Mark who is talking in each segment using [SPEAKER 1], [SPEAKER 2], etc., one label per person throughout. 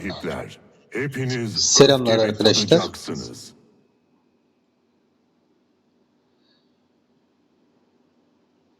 [SPEAKER 1] Sahipler, hepiniz
[SPEAKER 2] Selamlar arkadaşlar.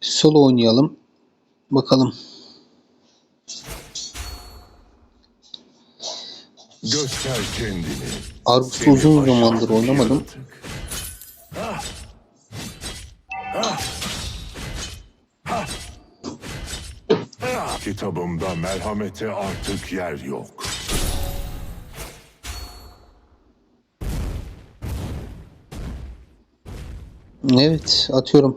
[SPEAKER 2] Solo oynayalım. Bakalım.
[SPEAKER 1] Göster kendini.
[SPEAKER 2] Argus
[SPEAKER 1] Seni
[SPEAKER 2] uzun zamandır oynamadım.
[SPEAKER 1] yaratık. Ah! Ah! Ah! Kitabımda merhamete artık yer yok.
[SPEAKER 2] Evet atıyorum.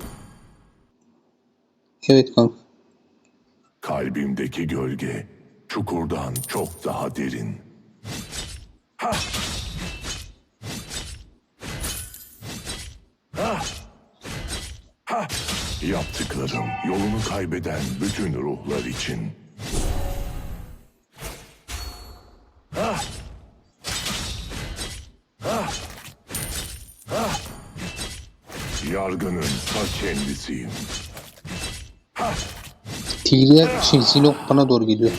[SPEAKER 2] Evet kanka.
[SPEAKER 1] Kalbimdeki gölge çukurdan çok daha derin. Ha! Ha! Ha! Yaptıklarım yolunu kaybeden bütün ruhlar için. Yargının ta kendisiyim.
[SPEAKER 2] Tigre şey Zilok bana doğru geliyor.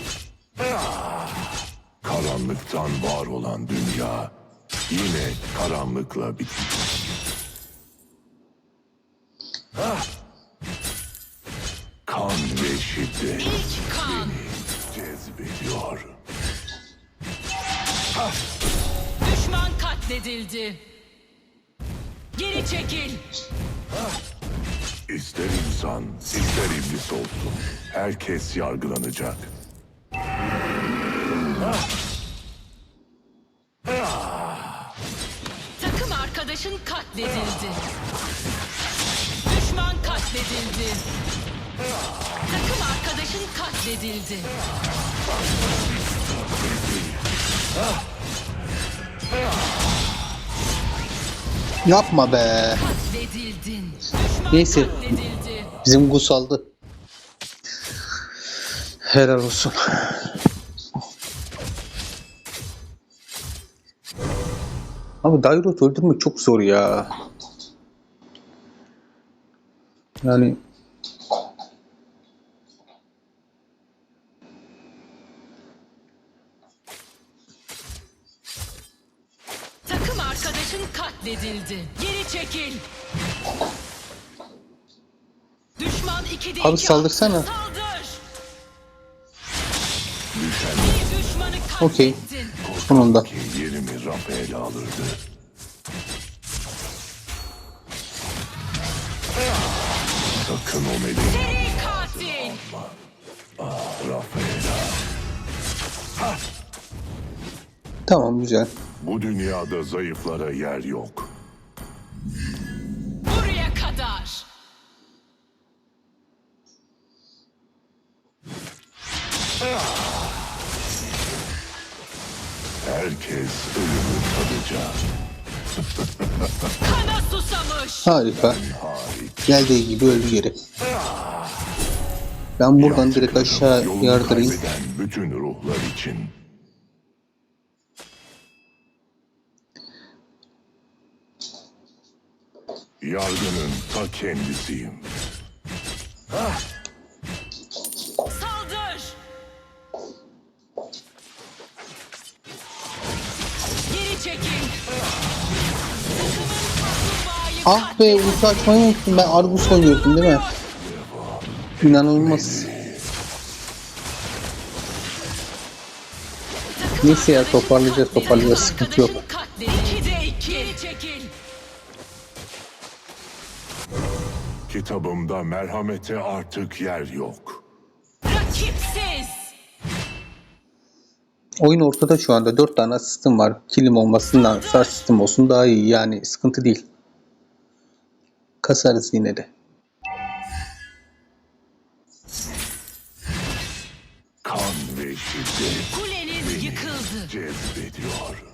[SPEAKER 1] Karanlıktan var olan dünya yine karanlıkla bitiyor. Kan ve şiddet
[SPEAKER 3] kan.
[SPEAKER 1] cezbediyor.
[SPEAKER 3] Düşman katledildi. Geri çekil.
[SPEAKER 1] İster insan, ister iblis olsun. Herkes yargılanacak.
[SPEAKER 3] Takım arkadaşın katledildi. Düşman katledildi. Takım arkadaşın katledildi.
[SPEAKER 2] Yapma be. Neyse. Bizim Gus aldı. Helal olsun. Abi Dairot öldürmek çok zor ya. Yani
[SPEAKER 3] Takım arkadaşın katledildi. Geri çekil. Düşman 2'de
[SPEAKER 2] Abi
[SPEAKER 3] 2
[SPEAKER 2] saldırsana.
[SPEAKER 3] Saldır. Düşmanı
[SPEAKER 2] Okey.
[SPEAKER 3] katlettin.
[SPEAKER 2] sonunda.
[SPEAKER 1] ki yerimi Rafael alırdı. Sakın o meleği
[SPEAKER 3] Seri katil.
[SPEAKER 1] Rafael'a.
[SPEAKER 2] Tamam güzel.
[SPEAKER 1] Bu dünyada zayıflara yer yok.
[SPEAKER 3] Buraya kadar.
[SPEAKER 1] Herkes ölümü tadacak.
[SPEAKER 3] Kana susamış.
[SPEAKER 2] Harika. Geldiği gibi öldü geri. Ben buradan direkt aşağı
[SPEAKER 1] Yolunu
[SPEAKER 2] yardırayım.
[SPEAKER 1] kaybeden bütün ruhlar için. Yargının ta kendisiyim.
[SPEAKER 3] Saldır. Geri çekil.
[SPEAKER 2] Ah be ulti açmayı unuttum ben Argus oynuyordum değil mi? İnanılmaz. Neyse ya toparlayacağız toparlayacağız sıkıntı yok.
[SPEAKER 1] Kitabımda merhamete artık yer yok.
[SPEAKER 3] Rakipsiz.
[SPEAKER 2] Oyun ortada şu anda 4 tane asistim var. Kilim olmasından sağ sistem olsun daha iyi yani sıkıntı değil. Kasarız yine de.
[SPEAKER 1] Kan ve şiddet
[SPEAKER 3] Kuleniz yıkıldı.
[SPEAKER 1] cezbediyor.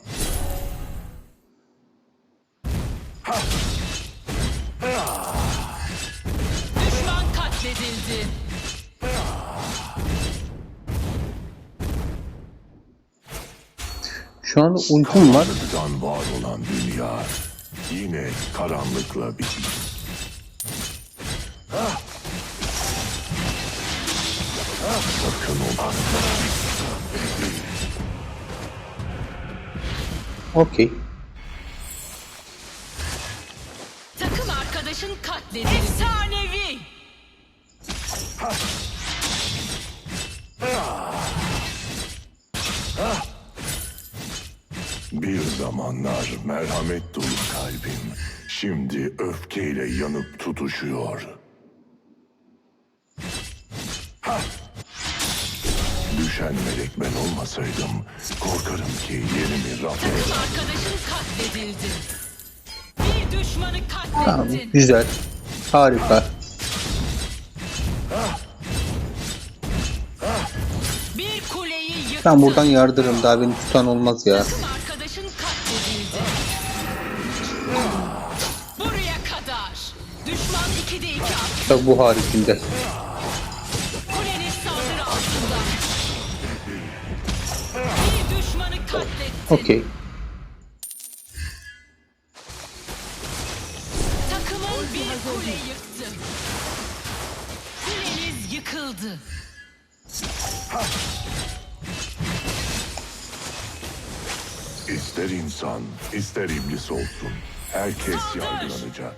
[SPEAKER 2] tane ultim var.
[SPEAKER 1] Var olan dünya yine karanlıkla bitir. Sakın olan.
[SPEAKER 2] Okey.
[SPEAKER 1] Merhamet dolu kalbim şimdi öfkeyle yanıp tutuşuyor. Düşen melek ben olmasaydım korkarım ki yerimi raf
[SPEAKER 3] Takım arkadaşın katledildi. Bir düşmanı
[SPEAKER 2] Tamam.
[SPEAKER 3] katlettin.
[SPEAKER 2] Güzel. Harika.
[SPEAKER 3] Bir kuleyi yıktın.
[SPEAKER 2] Ben buradan yardırırım. Daha beni tutan olmaz ya.
[SPEAKER 3] Takım Düşman 2'de 2 attı.
[SPEAKER 2] Tabi bu haricinde.
[SPEAKER 3] Kuleniz saldırı altında. Bir düşmanı katlettin.
[SPEAKER 2] Okey.
[SPEAKER 3] Takımın bir kule yıktı. Kuleniz yıkıldı.
[SPEAKER 1] İster insan, ister iblis olsun. Herkes yargılanacak.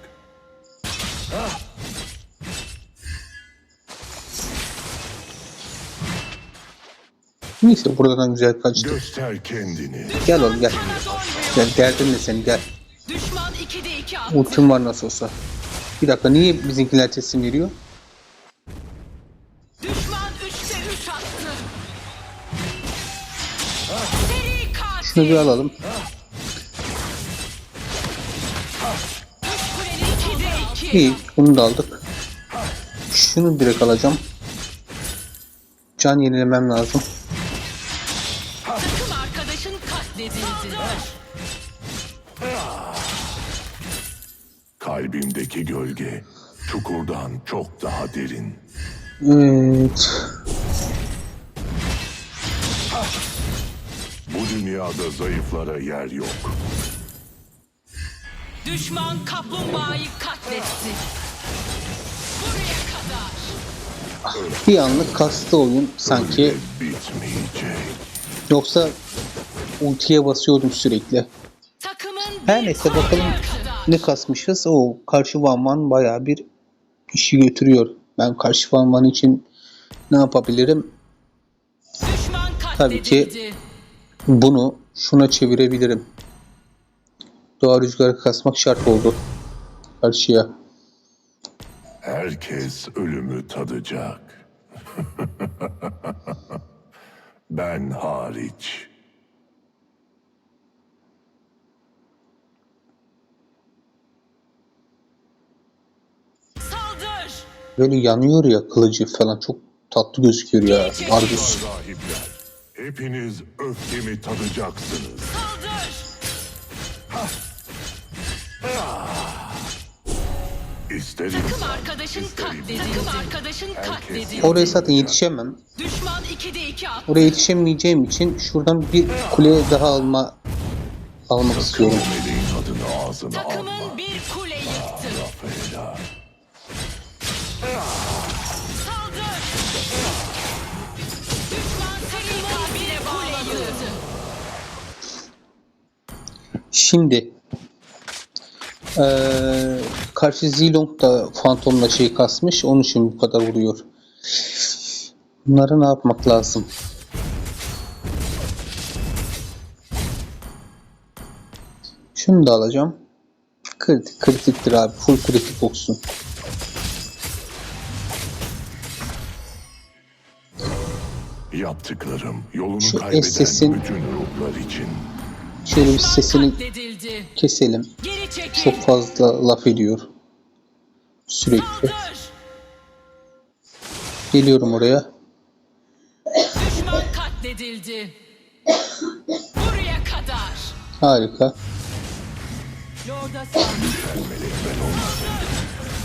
[SPEAKER 2] Neyse buradan güzel kaçtı.
[SPEAKER 1] Göster kendini.
[SPEAKER 2] Gel oğlum gel. Gel derdin ne senin gel.
[SPEAKER 3] Düşman 2'de 2 attı.
[SPEAKER 2] Ultim var nasıl olsa. Bir dakika niye bizimkiler teslim veriyor?
[SPEAKER 3] Düşman 3'te 3 attı. Seri katil.
[SPEAKER 2] Şunu bir alalım. İyi bunu da aldık. Şunu direkt alacağım. Can yenilemem lazım.
[SPEAKER 3] Takım arkadaşın katledildi.
[SPEAKER 1] Kalbimdeki gölge çukurdan çok daha derin.
[SPEAKER 2] Evet.
[SPEAKER 1] Bu dünyada zayıflara yer yok.
[SPEAKER 3] Düşman kaplumbağayı katletti. Buraya kadar.
[SPEAKER 2] Bir anlık kastı oyun sanki. Yoksa ultiye basıyordum sürekli.
[SPEAKER 3] Takımın
[SPEAKER 2] Her neyse bakalım ne kasmışız. O karşı Vanman bayağı bir işi götürüyor. Ben karşı Vanman için ne yapabilirim? Tabii ki-. Bunu şuna çevirebilirim. Doğa rüzgarı kasmak şart oldu. Karşıya.
[SPEAKER 1] Herkes ölümü tadacak. ben hariç.
[SPEAKER 2] Böyle yanıyor ya kılıcı falan çok tatlı gözüküyor ya. Argus.
[SPEAKER 1] Hepiniz öfkemi tadacaksınız. İster
[SPEAKER 3] Takım arkadaşın katledildi. Takım arkadaşın katledildi.
[SPEAKER 2] Oraya zaten yetişemem.
[SPEAKER 3] Düşman 2'de 2 attı.
[SPEAKER 2] Oraya yetişemeyeceğim için şuradan bir kule daha alma almak istiyorum.
[SPEAKER 3] Takımın bir kule yıktı.
[SPEAKER 1] Rafaela.
[SPEAKER 3] Saldır. Düşman seri katile kule yıktı.
[SPEAKER 2] Şimdi eee karşı Zilong da Phantom'la şey kasmış. Onun için bu kadar vuruyor. Bunları ne yapmak lazım? Şunu da alacağım. Kritik, kritiktir abi. Full kritik olsun.
[SPEAKER 1] Yaptıklarım yolunu
[SPEAKER 2] Şu
[SPEAKER 1] kaybeden
[SPEAKER 2] SS'in
[SPEAKER 1] bütün ruhlar için.
[SPEAKER 2] Şöyle bir sesini keselim. Çok fazla laf ediyor. Sürekli. Geliyorum oraya.
[SPEAKER 3] Düşman katledildi. Buraya kadar.
[SPEAKER 2] Harika.
[SPEAKER 3] Lorda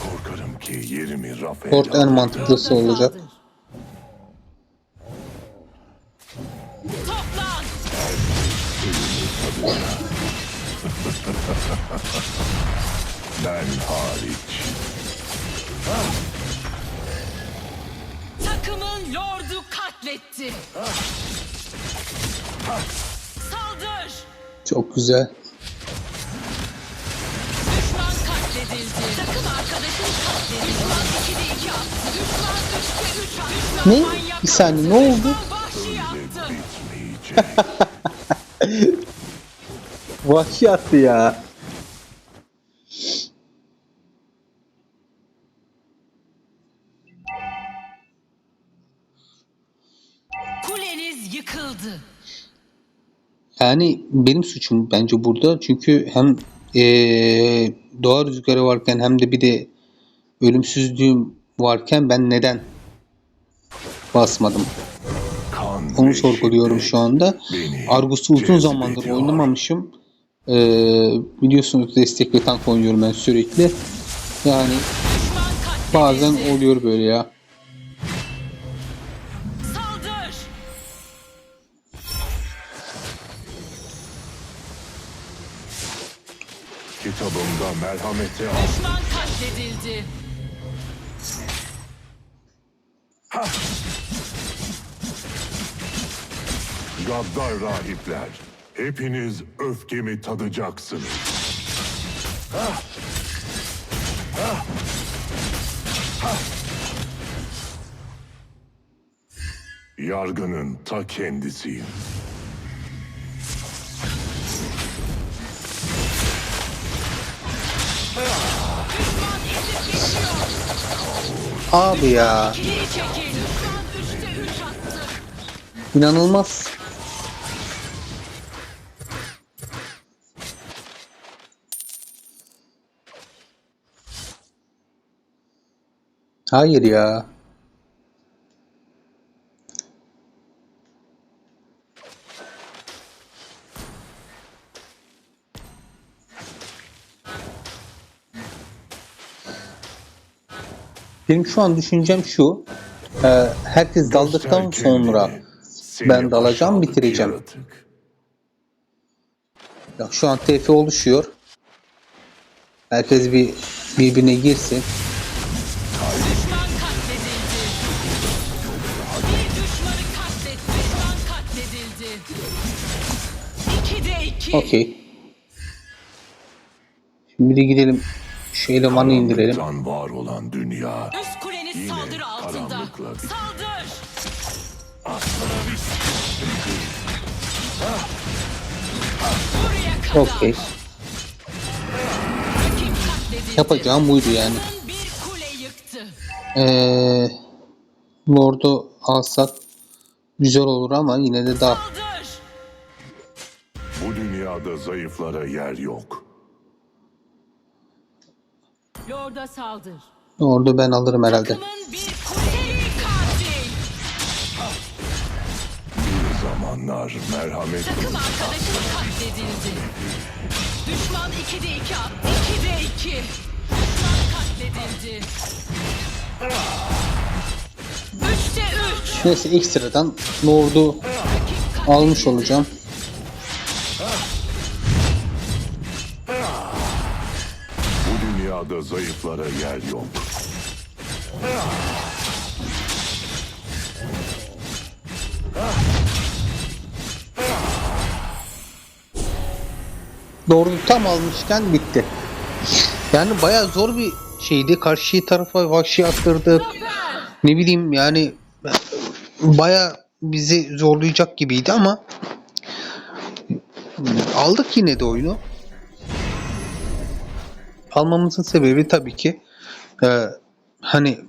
[SPEAKER 1] korkarım ki yerimi.
[SPEAKER 2] Lord en mantıklısı olacak.
[SPEAKER 3] Toplan.
[SPEAKER 1] Ben hariç.
[SPEAKER 3] Takımın lordu katletti. Saldır.
[SPEAKER 2] Çok güzel.
[SPEAKER 3] Düşman katledildi. Takım arkadaşın katledildi. Düşman 2'de 2 attı. Düşman 3'te 3 attı.
[SPEAKER 2] Ne?
[SPEAKER 3] Manyak
[SPEAKER 2] Bir saniye, ne oldu?
[SPEAKER 3] Düşman vahşi yaptı.
[SPEAKER 2] Vahşi attı ya. Yani benim suçum bence burada. Çünkü hem eee doğa rüzgarı varken hem de bir de ölümsüzlüğüm varken ben neden basmadım? Onu sorguluyorum şu anda. Argus'u uzun zamandır oynamamışım. Eee biliyorsunuz destek ve tank oynuyorum ben sürekli. Yani bazen oluyor böyle ya.
[SPEAKER 1] Kitabımda merhamete al.
[SPEAKER 3] Düşman katledildi.
[SPEAKER 1] Gaddar rahipler. Hepiniz öfkemi tadacaksınız. Ah! Ah! Ah! Yargının ta kendisiyim.
[SPEAKER 2] Abi ya
[SPEAKER 3] Geri çekil. Düşman 3'te 3 attı.
[SPEAKER 2] inanılmaz. Hayır ya. Benim şu an düşüncem şu. e, herkes daldıktan sonra ben dalacağım, bitireceğim. Ya şu an TF oluşuyor. Herkes bir birbirine girsin.
[SPEAKER 3] Düşman katledildi. Bir düşmanı katletti. Düşman katledildi. 2'de 2.
[SPEAKER 2] Okey. Şimdi de gidelim şu elemanı indirelim.
[SPEAKER 1] Karanlıktan var olan dünya
[SPEAKER 3] Üst kuleniz
[SPEAKER 1] Yine
[SPEAKER 3] saldırı altında.
[SPEAKER 1] karanlıkla bir-
[SPEAKER 3] Saldır. Buraya kadar.
[SPEAKER 2] Okey.
[SPEAKER 3] Rakip katledildi.
[SPEAKER 2] Yapacağım buydu yani.
[SPEAKER 3] Takımın bir kule yıktı.
[SPEAKER 2] Ee, Lord'u alsak güzel olur ama yine de daha
[SPEAKER 3] Saldır.
[SPEAKER 1] Bu dünyada zayıflara yer yok.
[SPEAKER 3] Lord'a saldır.
[SPEAKER 2] Lord'u ben alırım herhalde.
[SPEAKER 1] Zamanlar merhamet
[SPEAKER 3] Takım arkadaşın katledildi. Düşman 2'de 2 attı. 2'de 2. Düşman katledildi. 3'te 3.
[SPEAKER 2] Neyse ekstradan Lord'u almış olacağım.
[SPEAKER 1] Zayıflara yer yok.
[SPEAKER 2] Lord'u tam almışken bitti. Yani bayağı zor bir şeydi. Karşı tarafa vahşi attırdık. Ne bileyim yani bayağı bizi zorlayacak gibiydi ama aldık yine de oyunu. Almamızın sebebi tabii ki e, hani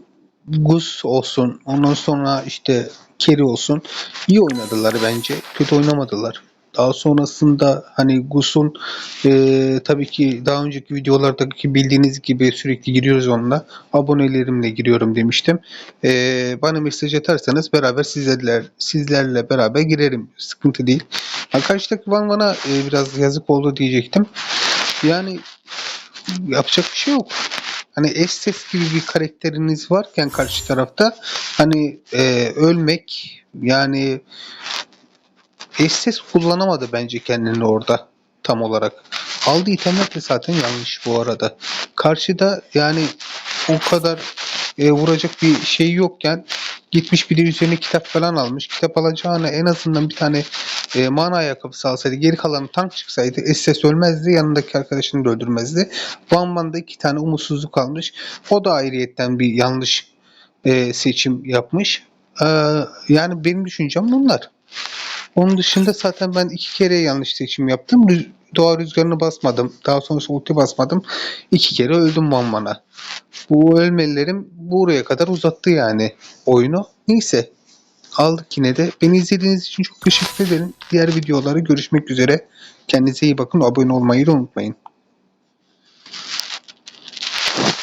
[SPEAKER 2] Gus olsun ondan sonra işte Kerry olsun iyi oynadılar bence. Kötü oynamadılar. Daha sonrasında hani Gus'un e, tabii ki daha önceki videolardaki bildiğiniz gibi sürekli giriyoruz onunla. Abonelerimle giriyorum demiştim. E, bana mesaj atarsanız beraber sizlerle, sizlerle beraber girerim. Sıkıntı değil. Ha, karşıdaki Van Van'a e, biraz yazık oldu diyecektim. Yani yapacak bir şey yok. Hani Estes gibi bir karakteriniz varken karşı tarafta hani e, ölmek yani Estes kullanamadı bence kendini orada tam olarak. Aldığı itemler de zaten yanlış bu arada. Karşıda yani o kadar e, vuracak bir şey yokken gitmiş bir de üzerine kitap falan almış. Kitap alacağına en azından bir tane e, mana ayakkabısı geri kalanı tank çıksaydı SS ölmezdi yanındaki arkadaşını da öldürmezdi. Van Man'da iki tane umutsuzluk almış. O da ayrıyetten bir yanlış e, seçim yapmış. Ee, yani benim düşüncem bunlar. Onun dışında zaten ben iki kere yanlış seçim yaptım. Rüz- doğa rüzgarını basmadım. Daha sonrası ulti basmadım. İki kere öldüm Van Man'a. Bu ölmelerim buraya kadar uzattı yani oyunu. Neyse aldık yine de. Beni izlediğiniz için çok teşekkür ederim. Diğer videolara görüşmek üzere. Kendinize iyi bakın. Abone olmayı da unutmayın.